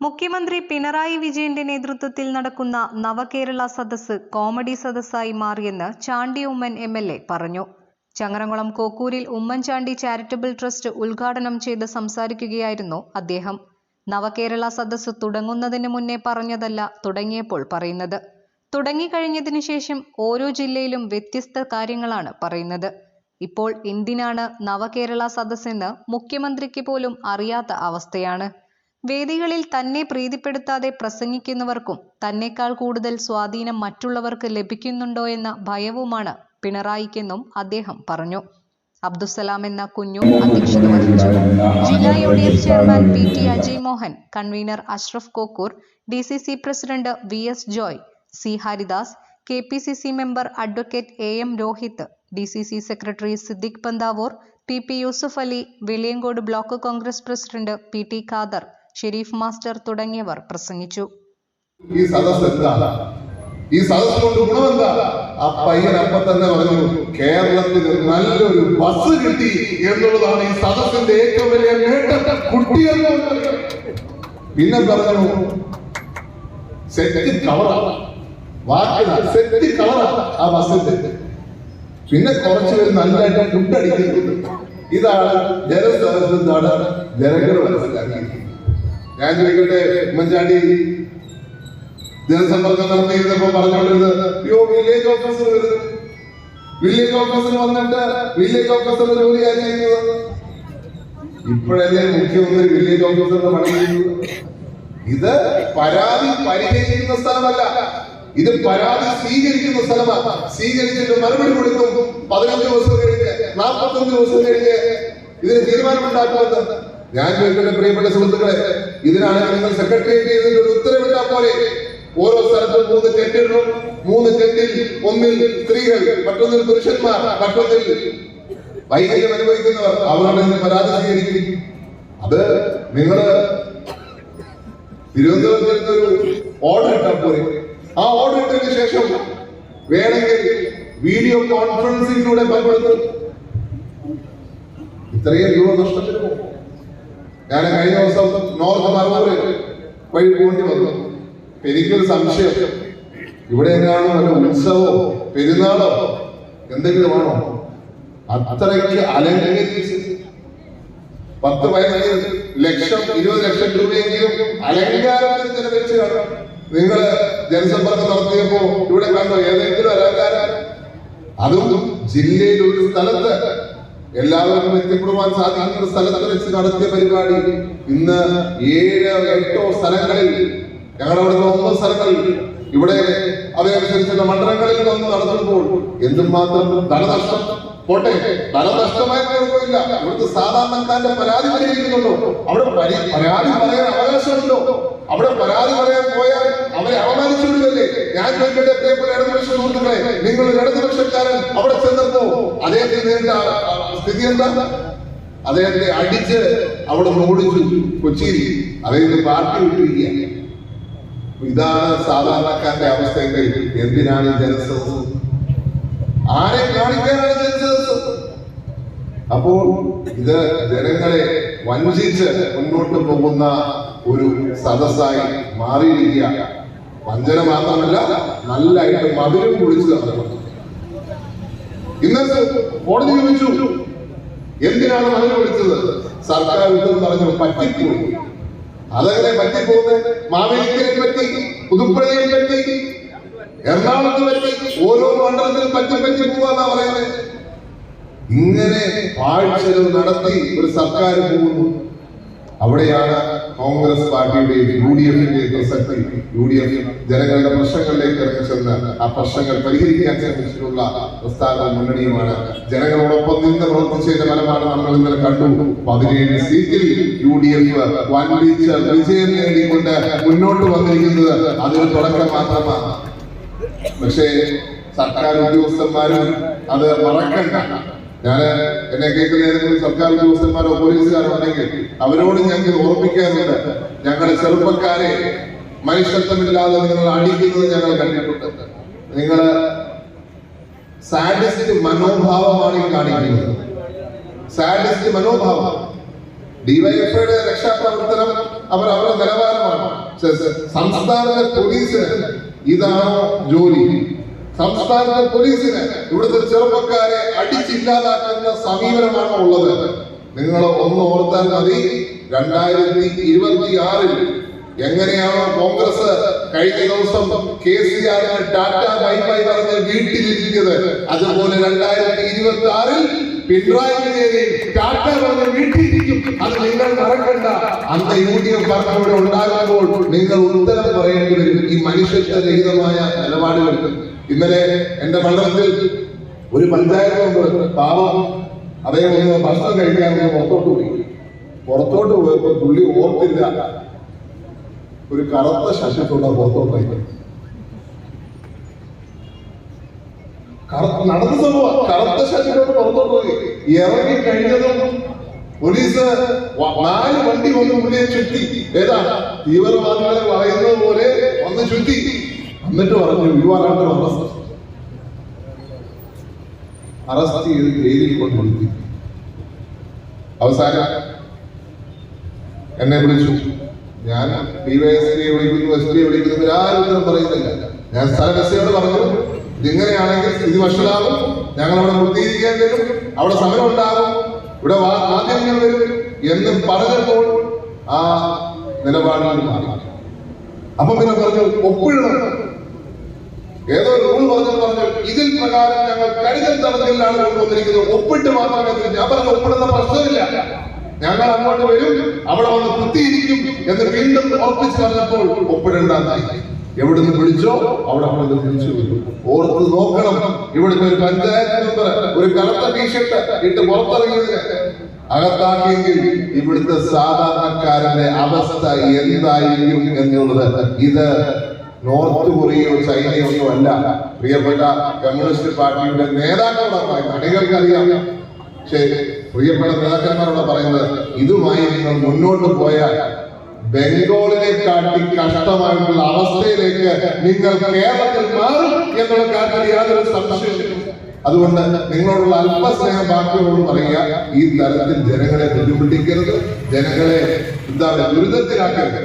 മുഖ്യമന്ത്രി പിണറായി വിജയന്റെ നേതൃത്വത്തിൽ നടക്കുന്ന നവകേരള സദസ് കോമഡി സദസ്സായി മാറിയെന്ന് Chandy Oommen M L A പറഞ്ഞു. ചങ്ങരംകുളം കോക്കൂരിൽ ഉമ്മൻചാണ്ടി ചാരിറ്റബിൾ ട്രസ്റ്റ് ഉദ്ഘാടനം ചെയ്ത് സംസാരിക്കുകയായിരുന്നു അദ്ദേഹം. നവകേരള സദസ് തുടങ്ങുന്നതിന് മുന്നേ പറഞ്ഞതല്ല തുടങ്ങിയപ്പോൾ പറയുന്നത്. തുടങ്ങിക്കഴിഞ്ഞതിനു ശേഷം ഓരോ ജില്ലയിലും വ്യത്യസ്ത കാര്യങ്ങളാണ് പറയുന്നത്. ഇപ്പോൾ എന്തിനാണ് നവകേരള സദസ്സെന്ന് മുഖ്യമന്ത്രിക്ക് പോലും അറിയാത്ത അവസ്ഥയാണ്. വേദികളിൽ തന്നെ പ്രീതിപ്പെടുത്താതെ പ്രസംഗിക്കുന്നവർക്കും തന്നെക്കാൾ കൂടുതൽ സ്വാധീനം മറ്റുള്ളവർക്ക് ലഭിക്കുന്നുണ്ടോ എന്ന ഭയവുമാണ് പിണറായിക്കെന്നും അദ്ദേഹം പറഞ്ഞു. അബ്ദുസലാം എന്ന കുഞ്ഞു അധ്യക്ഷത വഹിച്ചു. ജില്ലാ U D F chairman P T Ajay Mohan convener Ashraf Kokkur D C C president V S Joy C Haridas K P C C member advocate A M Rohit D C C secretary Siddique Panthavoor P P Yusuf Ali Veliyankode block Congress president P T Khader Sharif master തുടങ്ങിയവർ പ്രസംഗിച്ചു. ഈ സദസ് ഈ സദസ് കൊണ്ട് ഗുണമെന്താ? ആ പയ്യൻ അപ്പൊ തന്നെ പറഞ്ഞു കേരളത്തിന് നല്ലൊരു ബസ് കിട്ടി എന്നുള്ളതാണ് ഈ സദസ്സിന്റെ ഏറ്റവും വലിയ നേട്ടം. കുട്ടികൾ പിന്നെ പറഞ്ഞു? സെറ്റ് കവറാണ് വാക്കിന സെറ്റ് കവറാണ് ആ ബസ്സിന്റെ. പിന്നെ കുറച്ച് പേര് നല്ലതായിട്ട് ഫുഡ് അടിക്കുന്നുണ്ട് ഇതാണ് ജനസദസ്സെന്നാണ് ജനങ്ങൾ മനസ്സിലാക്കിയിരിക്കുന്നത് ഞാൻ ഉമ്മൻചാണ്ടി ജനസമ്പർക്കം നടത്തിയിരുന്നപ്പോ പറഞ്ഞുകൊണ്ടിരുന്നത് അയ്യോ വില്ലേജ് ഓഫീസർ വന്നിട്ട് വില്ലേജ് ഓഫീസർ ജോലിയാണ് ചെയ്യുന്നത്? ഇപ്പോഴല്ലേ മുഖ്യമന്ത്രി വില്ലേജ് ഓഫീസറിന്റെ പണി ചെയ്യുന്നത്? ഇത് പരാതി പരിഹരിക്കുന്ന സ്ഥലമല്ല. ഇത് പരാതി സ്വീകരിക്കുന്ന സ്ഥലമാണ്. സ്വീകരിച്ചിട്ട് മറുപടി കൊടുക്കും. പതിനഞ്ച് ദിവസം കഴിഞ്ഞ് നാൽപ്പത്തഞ്ച് ദിവസം കഴിഞ്ഞ് ഇതിന് തീരുമാനമുണ്ടാക്കുമെന്ന്. ഞാൻ ചോദിക്കട്ടെ പ്രിയപ്പെട്ട സുഹൃത്തുക്കളെ ഇതിനാണ് നിങ്ങൾ സെക്രട്ടേറിയറ്റ് ഒരു ഉത്തരവിട്ടാൽ പോലെ ഓരോ സ്ഥലത്തും മൂന്ന് ടെന്റിടണം മൂന്ന് ടെന്റിൽ ഒന്നിൽ സ്ത്രീകൾ മറ്റൊന്നിൽ പുരുഷന്മാർ മറ്റൊന്നിൽ വൈകല്യം അനുഭവിക്കുന്നവർ. അവരുടെ പരാതി സ്വീകരിക്കും. അത് നിങ്ങൾ തിരുവനന്തപുരത്ത് ഒരു ഓർഡർ ഇട്ടാൽ പോലെ ആ ഓർഡർ ഇട്ടതിന് ശേഷം വേണമെങ്കിൽ വീഡിയോ കോൺഫറൻസിലൂടെ പങ്കെടുത്തു ഇത്രയും രൂപ പോകും. ഞാൻ കഴിഞ്ഞ ദിവസം നോർത്ത് മറവൂര് വഴി പോണ്ടി വന്നു. എനിക്കൊരു സംശയം. ഇവിടെ എങ്ങനെയാണോ ഒരു ഉത്സവമോ പെരുന്നാളോ എന്തെങ്കിലും ആണോ അത്രയ്ക്ക് അലങ്കരിച്ച് പത്ത് പതിനഞ്ച് ലക്ഷം ഇരുപത് ലക്ഷം രൂപയെങ്കിലും അലങ്കാരത്തിന് ചെലവഴിച്ച് കാണാം. നിങ്ങൾ ജനസമ്പർക്കം നടത്തിയപ്പോ ഇവിടെ കണ്ടോ ഏതെങ്കിലും അലങ്കാരം? അതും ജില്ലയിൽ ഒരു സ്ഥലത്ത് എല്ലാവർക്കും എത്തിപ്പെടുവാൻ സാധിക്കുന്ന സ്ഥലത്ത് വെച്ച് നടത്തിയ പരിപാടി. ഇന്ന് ഏഴ് എട്ടോ സ്ഥലങ്ങളിൽ ഞങ്ങളുടെ അവിടുത്തെ ഒമ്പത് സ്ഥലങ്ങളിൽ ഇവിടെ അവയനുസരിച്ചുള്ള മണ്ഡലങ്ങളിൽ വന്ന് നടത്തുമ്പോൾ എന്തുമാത്രം ധനനഷ്ടം? പോട്ടെ ധനനഷ്ടമായി കുഴപ്പമില്ല ഇവിടുത്തെ സാധാരണക്കാരന്റെ പരാതി പരിഹരിക്കുന്നുണ്ടോ അവിടെ പരി- പരാതി പറയാൻ അവകാശമുണ്ടോ? അവിടെ പരാതി പറയാൻ പോയാൽ അവരെ അവമാനിച്ചു വിടുകയല്ലേ? ഞാൻ ചോദിക്കട്ടെ ഇടതുപക്ഷ സുഹൃത്തുക്കളെ നിങ്ങൾ ഇടതുപക്ഷക്കാരൻ അവിടെ ചെന്നപ്പോ അദ്ദേഹത്തിന് നേരിട്ട ആ- ആ സ്ഥിതി എന്താ? അദ്ദേഹത്തെ അടിച്ച് അവിടെ ഓടിച്ചു. കൊച്ചിയിൽ അദ്ദേഹത്തെ പാർട്ടി വിട്ടിരിക്കുകയാണ്. ഇതാണ് സാധാരണക്കാരന്റെ അവസ്ഥയെങ്കിൽ എന്തിനാണ് ജനസദസ് ആരെ കാണിക്കാനാണ് ജനസദസ് അപ്പോൾ ഇത് ജനങ്ങളെ വഞ്ചിച്ച് മുന്നോട്ട് പോകുന്ന ഒരു സദസ്സായി മാറിയിരിക്കുക വഞ്ചന മാത്രമല്ല നല്ലതായിട്ട് മധുരം കുളിച്ചു നടക്കണം ഇന്നത്തെ കോടതി ചോദിച്ചു എന്തിനാണ് മകൻ വിളിച്ചത്? സർക്കാർ ഉത്തരവ് പറഞ്ഞു പറ്റിപ്പോയി. അതെങ്ങനെ പറ്റിപ്പോകുന്നത്? മാവേലിക്കരെ പറ്റി പുതുപ്പള്ളിയെ പറ്റി. എറണാകുളത്ത് പറ്റി ഓരോ മണ്ഡലത്തിലും പറ്റി പറ്റി പോവാന്നാ പറയുന്നത്. ഇങ്ങനെ പാഴ്ചകൾ നടത്തി ഒരു സർക്കാർ പോകുന്നു. അവിടെയാണ് കോൺഗ്രസ് പാർട്ടിയുടെയും യു ഡി എഫിന്റെ പ്രസക്തി യു ഡി എഫ് ജനങ്ങളുടെ പ്രശ്നങ്ങളിലേക്ക് ഇറങ്ങി ചെന്ന് ആ പ്രശ്നങ്ങൾ പരിഹരിക്കാൻ ശ്രമിച്ചിട്ടുള്ള പ്രസ്ഥാന മുന്നണിയുമാണ്. ജനങ്ങളോടൊപ്പം നിന്ന് പ്രവർത്തിച്ചതിന്റെ ഫലമാണ് നമ്മൾ ഇന്നലെ കണ്ടു. പതിനേഴ് സീറ്റിൽ യു ഡി എഫ് വൻപിച്ച വിജയം നേടിക്കൊണ്ട് മുന്നോട്ട് വന്നിരിക്കുന്നത് അതൊരു തുടക്കം മാത്രമാണ്. പക്ഷേ സർക്കാർ ഉദ്യോഗസ്ഥന്മാരും അത് മറക്കണ്ട. ഞാൻ എന്നെ കേൾക്കുന്ന ഏതെങ്കിലും സർക്കാർ ഉദ്യോഗസ്ഥന്മാരോ പോലീസുകാരോ ഉണ്ടെങ്കിൽ അവരോട് ഞങ്ങൾക്ക് ഓർമ്മിക്കാറുണ്ട് ഞങ്ങളുടെ ചെറുപ്പക്കാരെ മനുഷ്യത്വമില്ലാതെ നിങ്ങൾ അടിക്കുന്നത് ഞങ്ങൾ കണ്ടിട്ടുണ്ട്. നിങ്ങൾ സാഡിസ്റ്റ് മനോഭാവമാണ് ഈ കാണിക്കുന്നത്. സാഡിസ്റ്റ് മനോഭാവം. ഡിവൈഎഫ്ഐയുടെ രക്ഷാപ്രവർത്തനം അവർ അവരുടെ നിലവാരമാണ്. സംസ്ഥാനത്തെ പോലീസിന് ഇതാണോ ജോലി? സംസ്ഥാനത്തെ പോലീസിന് ഇവിടുത്തെ ചെറുപ്പക്കാരെ അടിച്ചില്ലാതാക്കുന്ന സമീപനമാണ് ഉള്ളത്. നിങ്ങൾ ഒന്ന് ഓർത്താൽ മതി രണ്ടായിരത്തി ഇരുപത്തി ആറിൽ എങ്ങനെയാണോ കോൺഗ്രസ് കഴിഞ്ഞ ദിവസം കെ സി ആറിന് ടാറ്റ ബൈബൈ പറഞ്ഞ് വീട്ടിലിരിക്കുന്നത്. അതുപോലെ രണ്ടായിരത്തി ഇരുപത്തി ആറിൽ പിണറായി ടാറ്റ പറഞ്ഞ് വീട്ടിലിരിക്കും. അത് നിങ്ങൾ മറക്കണ്ട. അന്ന് യു ഡി എഫ് ഭരണകൂടം ഉണ്ടാകുമ്പോൾ നിങ്ങൾ ഉത്തരം പറയേണ്ടി വരും. ഈ മനുഷ്യത്വരഹിതമായ നിലപാടുകൾ ഇന്നലെ എന്റെ മണ്ഡലത്തിൽ ഒരു പഞ്ചായത്ത് മെമ്പർ പാവം. അദ്ദേഹം ഒന്ന് ഭക്ഷണം കഴിക്കാൻ പുറത്തോട്ട് പോയി. പുറത്തോട്ട് പോയപ്പോൾ പുള്ളി ഓർത്തില്ല. ഒരു കറുത്ത ശശത്തോടെ പുറത്തോട്ട് പോയി. കറുത്ത നടന്ന സംഭവം. കറുത്ത ശശത്തോട് പുറത്തോട്ട് പോയി. ഇറങ്ങി കഴിഞ്ഞതും പോലീസ് നാല് വണ്ടി വന്ന് പുള്ളിയെ ചുറ്റി. ഏതാ? തീവ്രവാദികളെ പറയുന്നത് പോലെ വന്ന് ചുറ്റി. എന്നിട്ട് പറഞ്ഞു you are under arrest arrest ചെയ്ത് ജയിലിൽ കൊണ്ടുപോയി. അവസാനം എന്നെ വിളിച്ചു. ഞാൻ ഡി വൈ എസ് ഡിയെ വിളിക്കുന്നു എസ് ഡിയെ വിളിക്കുന്നു ഉത്തരം പറയുന്നില്ല. ഞാൻ സ്ഥലം എസ് പറഞ്ഞു. ഇതിങ്ങനെയാണെങ്കിൽ സ്ഥിതി വഷളാകും. ഞങ്ങൾ അവിടെ വൃത്തിയിരിക്കാൻ വരും. അവിടെ സമരം ഉണ്ടാകും ഇവിടെ മാധ്യമങ്ങൾ വരും എന്ന് പറഞ്ഞപ്പോൾ ആ നിലപാടാണ് മാറി. അപ്പൊ പിന്നെ പറഞ്ഞു ഒപ്പിടണം. ഏതോ റൂൾ പറഞ്ഞു പറഞ്ഞു ഇതിൽ പ്രകാരം ഞങ്ങൾ കരുതൽ തലത്തിലാണ് കൊണ്ടുവന്നിരിക്കുന്നത്. ഒപ്പിട്ട് മാത്രമേ ഞാൻ പറഞ്ഞു ഒപ്പിടുന്ന പ്രശ്നമില്ല. ഞങ്ങൾ അങ്ങോട്ട് വരും അവിടെ വന്ന് കുത്തിയിരിക്കും എന്ന് വീണ്ടും ഉറപ്പിച്ച് പറഞ്ഞപ്പോൾ ഒപ്പിടേണ്ടെന്നായി എവിടുന്ന് വിളിച്ചോ അവിടെ അവിടെ തിരിച്ചു വരും. ഓർത്ത് നോക്കണം. ഇവിടുത്തെ ഒരു പഞ്ചായത്ത് മെമ്പർ ഒരു കറുത്ത ടീഷർട്ട് ഇട്ട് പുറത്തിറങ്ങിയതിന് അകത്താക്കിയെങ്കിൽ ഇവിടുത്തെ സാധാരണക്കാരന്റെ അവസ്ഥ എന്തായിരിക്കും എന്നുള്ളത് ഇത് നോർത്ത് കൊറിയയോ ചൈനയോ അല്ല. പ്രിയപ്പെട്ട കമ്മ്യൂണിസ്റ്റ് പാർട്ടിയുടെ നേതാക്കളോട് നടികൾക്ക് അണികൾക്കറിയാം പക്ഷേ പ്രിയപ്പെട്ട നേതാക്കന്മാരോട് പറയുന്നത് ഇതുമായി നിങ്ങൾ മുന്നോട്ട് പോയാൽ ബംഗാളിനെ കാട്ടി കഷ്ടമായിട്ടുള്ള അവസ്ഥയിലേക്ക് നിങ്ങൾ കേരളത്തിൽ മാറും എന്നുള്ള കാര്യത്തിൽ യാതൊരു സംശയവും അതുകൊണ്ട് നിങ്ങളോടുള്ള അല്പസ്നേഹം ബാക്കിയോട് പറയുക ഈ തരത്തിൽ ജനങ്ങളെ ബുദ്ധിമുട്ടിക്കരുത് ജനങ്ങളെ എന്താണ് ദുരിതത്തിലാക്കരുത്.